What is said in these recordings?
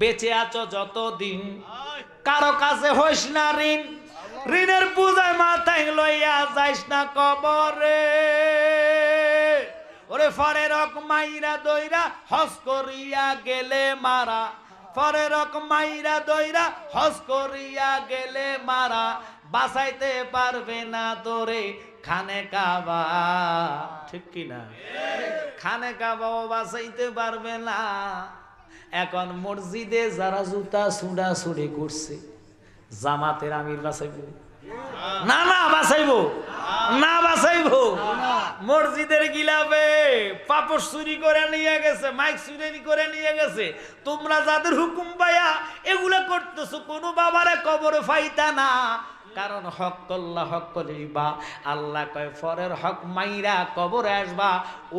বেঁচে আছো যতদিন। কারও কাছে হইস না ঋণ। ঋণের পূজায় মাথায় লইয়া যাইস না কবরে। ওরে ফরে রক মাইরা দইরা, হস করিয়া গেলে মারা। ফরে রক মাইরা দইরা, হস করিয়া গেলে মারা। বাঁচাইতে পারবে না তোরে খানে কাবা। ঠিক কি না খানে কাবাও বাঁচাইতে পারবে না। এখন মসজিদে যারা জুতা সুডা সুড়ি করছে জামাতের আমির বাঁচাইব। না না বাঁচাইব। না বাঁচাইব। মসজিদের গিলাবে পাপড় চুরি করে নিয়ে গেছে মাইক চুরি করে নিয়ে গেছে। তোমরা যাদের হুকুম পাইয়া এগুলো করতেছো কোনো বাবারে কবর ফাইতা না। কারণ হক কল্লা হক করিবা। আল্লাহ কয় ফরের হক মাইরা কবরে আসবা।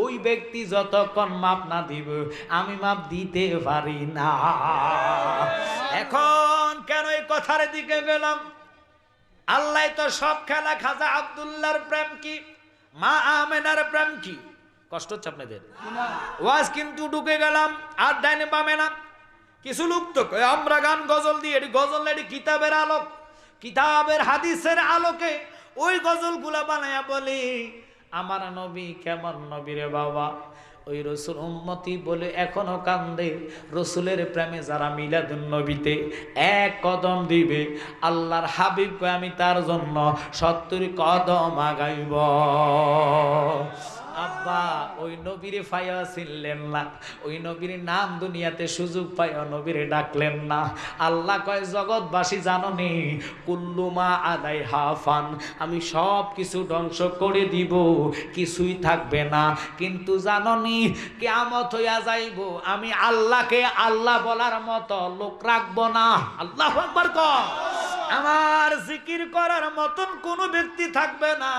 ওই ব্যক্তি যতক্ষণ মাপ না দিব আমি মাপ দিতে পারি না। এখন কেন এই কথার দিকে গেলাম? আল্লাহ তো সব খেলা খাজা আব্দুল্লাহর প্রেম কি? মা আমেনার প্রেম কি? কষ্ট হচ্ছে আপনাদের। ওয়াজ কিন্তু ঢুকে গেলাম আর ডাইনে বামে না। কিছু লোক তো কয়, আমরা গান গজল দিয়ে এটি গজল এটি কিতাবের আলোক। কিতাবের হাদিসের আলোকে ওই গজলগুলা বানায়া বলি, আমার নবী কেমন নবী রে বাবা? ওই রসুল উম্মতি বলে এখনও কান্দে। রসুলের প্রেমে যারা মিলাদুন নবীতে এক কদম দিবে, আল্লাহর হাবিবকে আমি তার জন্য সত্তর কদম আগাইব। আব্বা, ওই নবীরে ফাইয়া চিনলেন না। ওই নবীর নাম দুনিয়াতে সুযোগ পাইয়া নবীরে ডাকলেন না। আল্লাহ কয়, জগৎবাসী জাননি কুল্লুমা আদাই হাফান আমি সব কিছু ধ্বংস করে দিব, কিছুই থাকবে না। কিন্তু জাননি কেমত হইয়া যাইব, আমি আল্লাহকে আল্লাহ বলার মতো লোক রাখব না। আল্লাহ আমার জিকির করার মতন কোনো ব্যক্তি থাকবে না।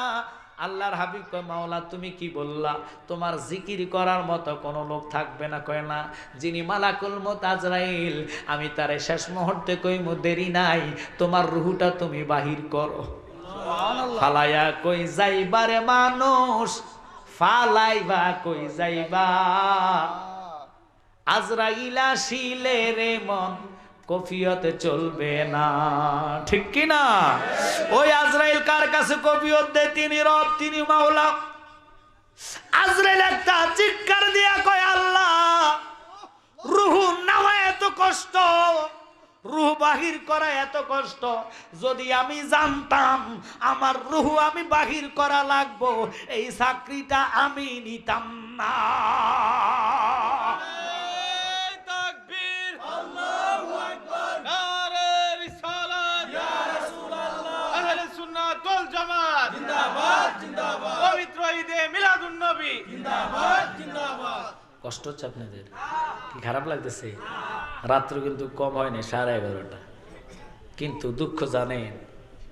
আল্লাহর হাবিব কয় মাওলা তুমি কি বললা? তোমার জিকির করার মতো কোনো লোক থাকবে না। কয় না যিনি মালাকুল মত আজরাইল আমি তারে শেষ মুহূর্তে কই দেরি নাই তোমার রুহুটা তুমি বাহির করো। ফালাইয়া কই যাইবারে মানুষ ফালাইবা কই যাইবা। আজরাইলা শিলে রে মন কফিয়তে চলবে না। ঠিক কি না ওই আজরাইল কার কাছে কফিয়ত দেয় তিনি রব, তিনি মাওলা। আজরাইল একটা চিৎকার দিয়া কয়, আল্লাহ, রুহু নেওয়া এত কষ্ট। রুহ বাহির করা এত কষ্ট। যদি আমি জানতাম, আমার রুহু আমি বাহির করা লাগবো, এই চাকরিটা আমি নিতাম না। কষ্ট হচ্ছে আপনাদের? কি খারাপ লাগতেছে? রাত্র কিন্তু কম হয়নি সাড়ে এগারোটা। কিন্তু দুঃখ জানেন